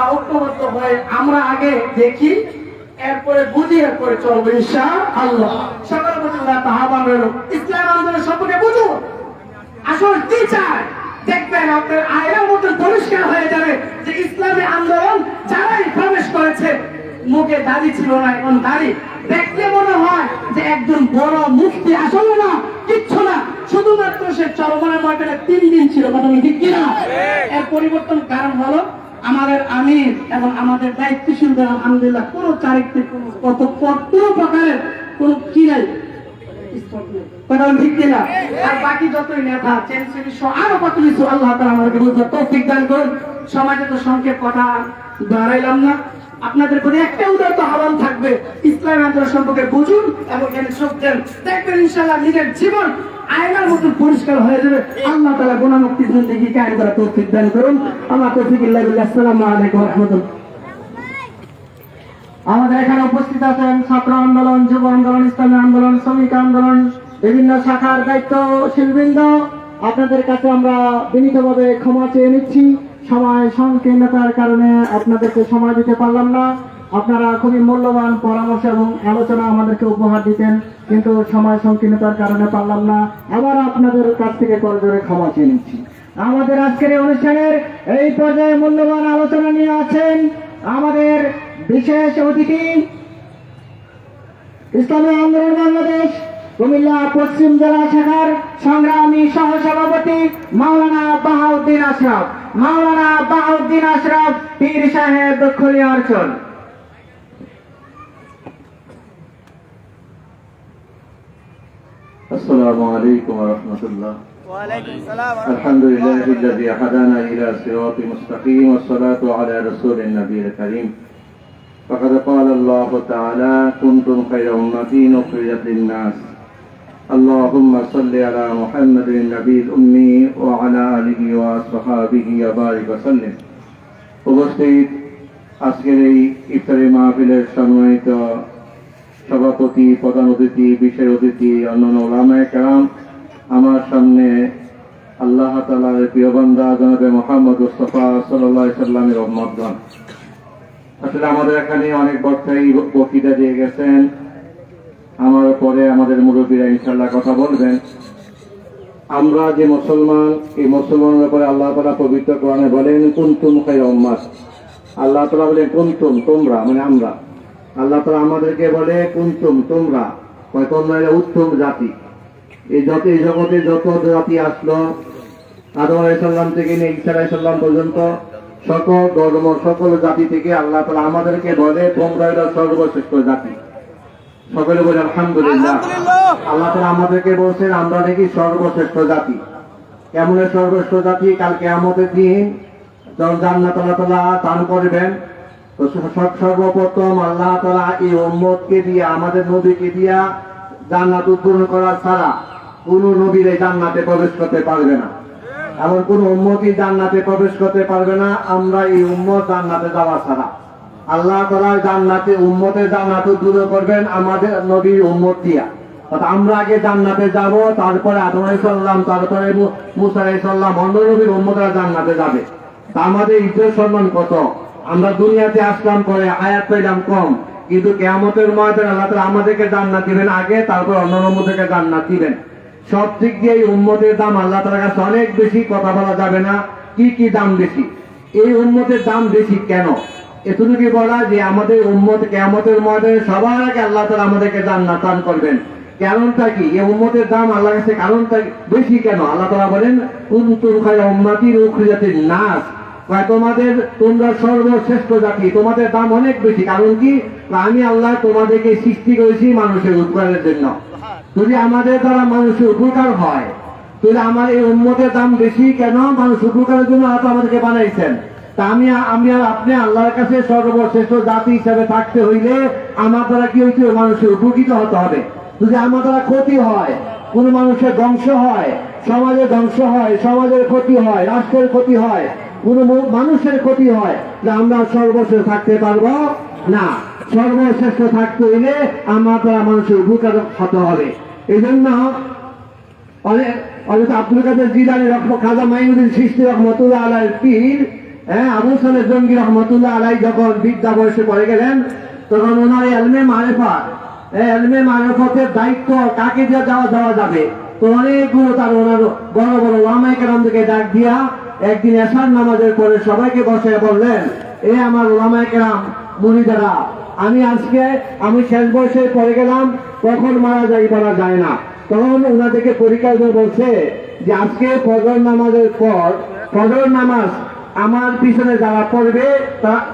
আমরা ঐক্যবদ্ধ হয়ে আমরা আগে দেখি এরপরে বুঝি এরপরে চলবো ইনশা আল্লাহ সকল আহ্বান রইল ইসলাম আন্দোলন সম্পর্কে বুঝুন আসল কি চায় দেখবেন আপনার আয়নার মতন পরিষ্কার হয়ে যাবে যে ইসলামী আন্দোলন যারাই প্রবেশ করেছে মুখে দাড়ি ছিল না এখন দাড়ি। দেখলে মনে হয় যে একজন বড় মুক্তি আসলে না কিচ্ছু না। শুধুমাত্র সে চরমনের ময়দানে তিন দিন ছিল কথা ঠিক কিনা? এর পরিবর্তন কারণ হলো আমাদের আমির এবং আমাদের দায়িত্বশীল আলহামদুলিল্লাহ, কোন চারিত্রিক কত কোনো প্রকারের কোন কি নাই সমাজে তো সংক্ষেপ কথা দাঁড়াইলাম না। আপনাদের প্রতি একটা উদারত আহ্বান থাকবে। ইসলাম আন্দোলন সম্পর্কে বুঝুন এবং এখানে চোখ দেন দেখবেন ইনশাল্লাহ নিজের জীবন আয়নার মতন পরিষ্কার হয়ে যাবে। আল্লাহ তালা গুণামুক্তি জিন্দগি কায়েম করা তৌফিক দান করুন। আল্লাহ তৌফিক আসসালামু আলাইকুম রহমতুল্লাহ আমাদের এখানে উপস্থিত আছেন ছাত্র আন্দোলন, যুব আন্দোলন, ইসলামী আন্দোলন, শ্রমিক আন্দোলন, বিভিন্ন শাখার দায়িত্বশীলবৃন্দ। আপনাদের কাছে আমরা বিনীতভাবে ক্ষমা চেয়ে নিচ্ছি। সময় সংকীর্ণতার কারণে আপনাদেরকে সময় দিতে পারলাম না। আপনারা খুবই মূল্যবান পরামর্শ এবং আলোচনা আমাদেরকে উপহার দিতেন, কিন্তু সময় সংকীর্ণতার কারণে পারলাম না। আবার আপনাদের কাছ থেকে করজোরে ক্ষমা চেয়ে নিচ্ছি। আমাদের আজকের এই অনুষ্ঠানের এই পর্যায়ে মূল্যবান আলোচনা নিয়ে আছেন আমাদের বিশেষ অতিথি, ইসলামী আন্দোলন বাংলাদেশ। কুমিল্লা পশ্চিম জেলা শাখার সংগ্রামী সহসভাপতি মাওলানা বাহাউদ্দিন আশরাফ মাওলানা বাহাউদ্দিন আশরাফ পীর সাহেব খলিয়া অর্চন السلام عليكم ورحمة الله وعليكم السلام الحمد لله الذي هدانا إلى صراط مستقيم والصلاة على رسول النبي الكريم فقد قال الله تعالى كنتم خير أمة أخرجت للناس اللهم صل على محمد النبي الأمي وعلى آله وأصحابه وبارك وسلم উপস্থিত আজকের এই ইফতারি মাহফিলের সম্মানিত সভাপতি প্রধান অতিথি বিশেষ অতিথি অন্যান্য ওলামায় কেরাম আমার সামনে আল্লাহ তালার প্রিয় বান্দা জনাবে মোহাম্মদ মুস্তফা সাল্লাহ সাল্লামের রহমতগণ আসলে আমাদের এখানে অনেক বক্তাই বক্তৃতা দিয়ে গেছেন আমার পরে আমাদের মুরব্বীরা ইনশাল্লাহ কথা বলবেন। আমরা যে মুসলমান, এই মুসলমানের উপরে আল্লাহ তালা পবিত্র কোরআনে বলেন, কুন্তুম খাই উম্মাত। আল্লাহ তালা বলেন, কুন্তুম, তোমরা মানে আমরা। আল্লাহ তালা আমাদেরকে বলে, কুন্তুম, তোমরা। তোমরা উত্তম জাতি। এই যত এই জগতে যত জাতি আসলো, আদম আলাইসাল্লাম থেকে নিয়ে ঈসা আলাইসাল্লাম পর্যন্ত, সকল ধর্ম, সকল জাতি থেকে আল্লাহ তালা আমাদেরকে বলে, তোমরা এরা সর্বশ্রেষ্ঠ জাতি। সকলে বলে আলহামদুলিল্লাহ। আল্লাহ তালা আমাদেরকে বলছেন আমরা নাকি সর্বশ্রেষ্ঠ জাতি। কেমন সর্বশ্রেষ্ঠ জাতি? কালকে আমাদের দিন যখন জান্নাত আল্লাহ তালা দান করবেন। তো সর্বপ্রথম আল্লাহ তালা এই উম্মতকে দিয়ে আমাদের নবীকে দিয়া জান্নাত উদ্বোধন করার ছাড়া কোন নবীর এই জান্নাতে প্রবেশ করতে পারবে না। এমন কোন উম্মতই জান্নাতে প্রবেশ করতে পারবে না আমরা এই উম্মত জান্নাতে যাওয়া ছাড়া। আল্লাহ তালা জান্নাতে, উম্মতের জান্নাত উদ্বোধন করবেন আমাদের নবীর উম্মত দিয়া। আমরা আগে জান্নাতে যাব, তারপরে আদম আলাইসাল্লাম তারপরে মুসা আলাইসাল্লাম অন্য নবীর উম্মতরা জান্নাতে যাবে। তা আমাদের ইজ্জত সম্মান কত? আমরা দুনিয়াতে আসলাম করে আয়াত পেলাম কম, কিন্তু কেয়ামতের ময়দানে আল্লাহ তাআলা আমাদেরকে জান্নাত দিবেন আগে, তারপর অন্য উম্মতকে জান্নাত দিবেন। সব দিক দিয়ে এই উম্মতের দাম আল্লাহ তাআলার কাছে অনেক বেশি, কথা বলা যাবে না, কি কি দাম বেশি? এই উম্মতের দাম বেশি কেন? এতটুকু বলা যে আমাদের উম্মত কেয়ামতের ময়দানে সবার আগে আল্লাহ তাআলা আমাদেরকে জান্নাত দান করবেন। কারণটা কি? এই উম্মতের দাম আল্লাহর কাছে কারণটা বেশি কেন? আল্লাহ তাআলা বলেন, কুনতুম খায়রা উম্মাতিন উখরিজাতিন নাস। কয়, তোমাদের, তোমরা সর্বশ্রেষ্ঠ জাতি। তোমাদের দাম অনেক বেশি। কারণ কি? আমি আল্লাহ তোমাদেরকে সৃষ্টি করেছি মানুষের উপকারের জন্য। যদি আমাদের দ্বারা মানুষের উপকার হয়, তাহলে আমার এই উন্মতের দাম বেশি কেন? মানুষ উপকারের জন্য আল্লাহ আমাদেরকে বানাইছেন। তা আমি আমি আর আপনি আল্লাহর কাছে সর্বশ্রেষ্ঠ জাতি হিসাবে থাকতে হইলে আমার দ্বারা কি হইতে মানুষের উপকৃত হতে হবে। যদি আমার দ্বারা ক্ষতি হয়, কোন মানুষের ধ্বংস হয়, সমাজের ধ্বংস হয়, সমাজের ক্ষতি হয়, রাষ্ট্রের ক্ষতি হয়, কোন মানুষের ক্ষতি হয় যে আমরা সর্বশ্রেষ্ঠ থাকতে পারব না। সর্বশ্রেষ্ঠ থাকতে হইলে আমার দ্বারা মানুষের উপকার হতে হবে। এই জন্য অনেক অনেক আব্দুল কাদের জিলানি রহম খাজা মাইনুদ্দিন সৃষ্টি রহমতুল্লাহ আলাহ পীর হ্যাঁ আবু সালেহ জঙ্গি রহমতুল্লাহ আলাই যখন বিদ্যা বয়সে পড়ে গেলেন, তখন ওনার এলমে মারেফা এলমে মারেফতের দায়িত্ব কাকে দিয়ে দেওয়া দেওয়া যাবে? তো অনেকগুলো তার ওনার বড় বড় ওলামাই কেরামদেরকে ডাক দিয়া একদিন এসার নামাজের পরে সবাইকে বসে বললেন, এ আমার ওলামাই কেরাম মুড়িদারা আমি আজকে, আমি শেষ বয়সে পড়ে গেলাম, কখন মারা যাই বলা যায় না? তখন ওনাদেরকে পরীক্ষা বলছে যে আজকে ফজর নামাজের পর, ফজর নামাজ আমার পিছনে যারা পড়বে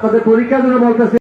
তাদের পরীক্ষা জন্য বলতেছে